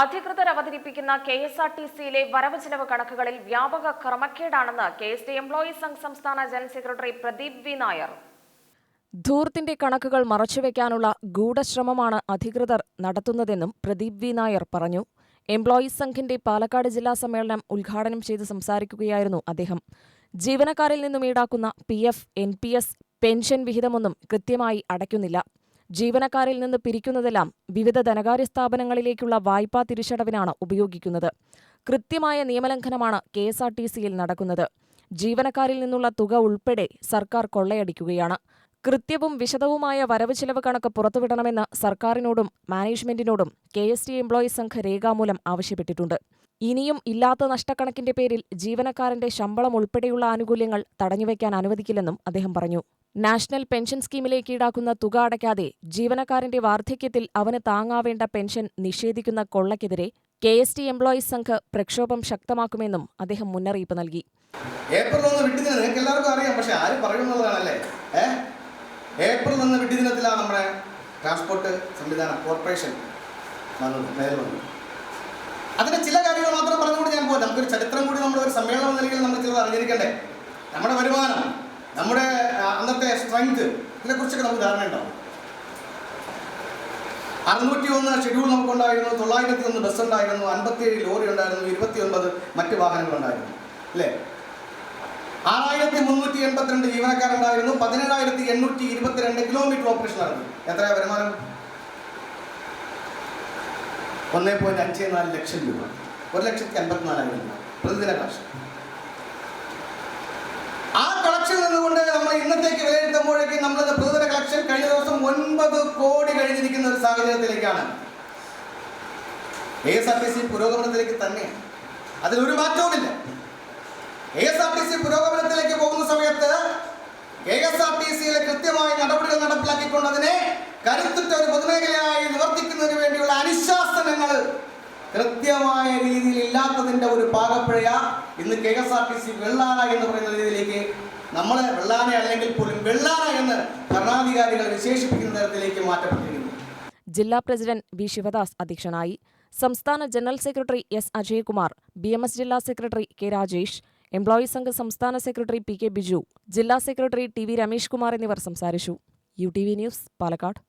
അധികൃതർ അവതരിപ്പിക്കുന്ന K S R T സിയിലെ വരവ് ചെലവ് കണക്കുകളിൽ വ്യാപക ക്രമക്കേടാണെന്ന് K S T employees Sangh സംസ്ഥാന general secretary Pradeep V Nair. ധൂർത്തിന്റെ കണക്കുകൾ മറച്ചുവെക്കാനുള്ള ഗൂഢശ്രമമാണ് അധികൃതർ നടത്തുന്നതെന്നും പ്രദീപ് വി നായർ പറഞ്ഞു. എംപ്ലോയീസ് സംഘിന്റെ പാലക്കാട് ജില്ലാ സമ്മേളനം ഉദ്ഘാടനം ചെയ്ത് സംസാരിക്കുകയായിരുന്നു അദ്ദേഹം. ജീവനക്കാരിൽ നിന്നും ഈടാക്കുന്ന P F N P S pension വിഹിതമൊന്നും കൃത്യമായി അടയ്ക്കുന്നില്ല. ജീവനക്കാരിൽ നിന്ന് പിരിക്കുന്നതെല്ലാം വിവിധ ധനകാര്യ സ്ഥാപനങ്ങളിലേക്കുള്ള വായ്പാ തിരിച്ചടവിനാണ് ഉപയോഗിക്കുന്നത്. കൃത്യമായ നിയമലംഘനമാണ് കെ എസ് ആർ ടി സിയിൽ നടക്കുന്നത്. ജീവനക്കാരിൽ നിന്നുള്ള തുക ഉൾപ്പെടെ സർക്കാർ കൊള്ളയടിക്കുകയാണ്. കൃത്യവും വിശദവുമായ വരവ് ചിലവ് കണക്ക് പുറത്തുവിടണമെന്ന് സർക്കാരിനോടും മാനേജ്മെന്റിനോടും K S T employees Sangh രേഖാമൂലം ആവശ്യപ്പെട്ടിട്ടുണ്ട്. ഇനിയും ഇല്ലാത്ത നഷ്ടക്കണക്കിന്റെ പേരിൽ ജീവനക്കാരന്റെ ശമ്പളം ഉൾപ്പെടെയുള്ള ആനുകൂല്യങ്ങൾ തടഞ്ഞുവെക്കാൻ അനുവദിക്കില്ലെന്നും അദ്ദേഹം പറഞ്ഞു. നാഷണൽ പെൻഷൻ സ്കീമിലേക്ക് ഈടാക്കുന്ന തുക അടയ്ക്കാതെ ജീവനക്കാരന്റെ വാർദ്ധക്യത്തിൽ അവന് താങ്ങാവേണ്ട പെൻഷൻ നിഷേധിക്കുന്ന കൊള്ളക്കെതിരെ K S T employees Sangh പ്രക്ഷോഭം ശക്തമാക്കുമെന്നും അദ്ദേഹം മുന്നറിയിപ്പ് നൽകി. ഏപ്രിൽ ഒന്ന് വിട്ടുദിനം നിങ്ങൾക്ക് എല്ലാവർക്കും അറിയാം പക്ഷെ ആരും പറയുന്നുള്ളതാണല്ലേ ഏപ്രിൽ ഒന്ന് വിട്ടുദിനത്തിലാണ് നമ്മുടെ ട്രാൻസ്പോർട്ട് സംവിധാനം കോർപ്പറേഷൻ വന്നത് മേൽ വന്നത്. അതിന്റെ ചില കാര്യങ്ങൾ മാത്രം പറഞ്ഞുകൊണ്ട് ഞാൻ പോകാം നമുക്കൊരു ചരിത്രം കൂടി നമ്മൾ ഒരു സമ്മേളനം എന്ന നമ്മൾ ചിലത് അറിഞ്ഞിരിക്കണ്ടേ? നമ്മുടെ വരുമാനം നമ്മുടെ അന്നത്തെ സ്ട്രെങ്ത് ഇതിനെക്കുറിച്ചൊക്കെ നമുക്ക് ധാരണ ഉണ്ടാവും അറുന്നൂറ്റി ഒന്ന് ഷെഡ്യൂൾ നമുക്കുണ്ടായിരുന്നു തൊള്ളായിരത്തി ഒന്ന് ബസ് ഉണ്ടായിരുന്നു അൻപത്തിയേഴ് ലോറി ഉണ്ടായിരുന്നു ഇരുപത്തി ഒൻപത് മറ്റ് വാഹനങ്ങൾ ഉണ്ടായിരുന്നു. അല്ലേ? ആറായിരത്തി മുന്നൂറ്റി എൺപത്തിരണ്ട് ജീവനക്കാരുണ്ടായിരുന്നു പതിനേഴായിരത്തി എണ്ണൂറ്റി ഇരുപത്തിരണ്ട് കിലോമീറ്റർ ഓപ്പറേഷൻ നടന്നു. എത്രയാ വരുമാനം? ഒന്നേ പോയിന്റ് അഞ്ച് നാല് ലക്ഷം രൂപ. ഒരു ലക്ഷത്തി അൻപത്തിനാലായിരം രൂപ. പ്രതിദിന കളക്ഷൻ ആ കളക്ഷൻ നിന്നുകൊണ്ട് നമ്മൾ ഇന്നത്തേക്ക് വിലയിരുത്തുമ്പോഴേക്കും നമ്മളത് പ്രതിദിന കളക്ഷൻ കഴിഞ്ഞ ദിവസം ഒൻപത് കോടി കഴിഞ്ഞിരിക്കുന്ന ഒരു സാഹചര്യത്തിലേക്കാണ്. A S R T C പുരോഗമനത്തിലേക്ക് തന്നെ. അതിലൊരു മാറ്റവുമില്ല. A S R T C പുരോഗമനത്തിലേക്ക് പോകുന്ന സമയത്ത് കെ എസ് ആർ ടി സിയിലെ കൃത്യമായ നടപടികൾ നടപ്പിലാക്കിക്കൊണ്ട് അതിനെ കരുത്തുറ്റ ഒരു പൊതുമേഖലയായി നിവർത്തിക്കുന്നതിന് വേണ്ടിയുള്ള അനുശാസനങ്ങൾ കൃത്യമായ രീതിയിൽ ഇല്ലാത്തതിന്റെ ഒരു പാകപ്പിഴയ ഇന്ന് K S R T C വെള്ളാന എന്ന് പറയുന്ന രീതിയിലേക്ക് നമ്മൾ വെള്ളാന അല്ലെങ്കിൽ പോലും വെള്ളാന എന്ന് ഭരണാധികാരികൾ വിശേഷിപ്പിക്കുന്ന തരത്തിലേക്ക് മാറ്റപ്പെട്ടിരിക്കുന്നു. ജില്ലാ പ്രസിഡന്റ് വി ശിവദാസ് അധ്യക്ഷനായി. സംസ്ഥാന general secretary S Ajaykumar B M S ജില്ലാ secretary K Rajesh employees Sangh സംസ്ഥാന സെക്രട്ടറി പി കെ ബിജു ജില്ലാ secretary T V Ramesh Kumar എന്നിവർ സംസാരിച്ചു. U T V news Palakkad.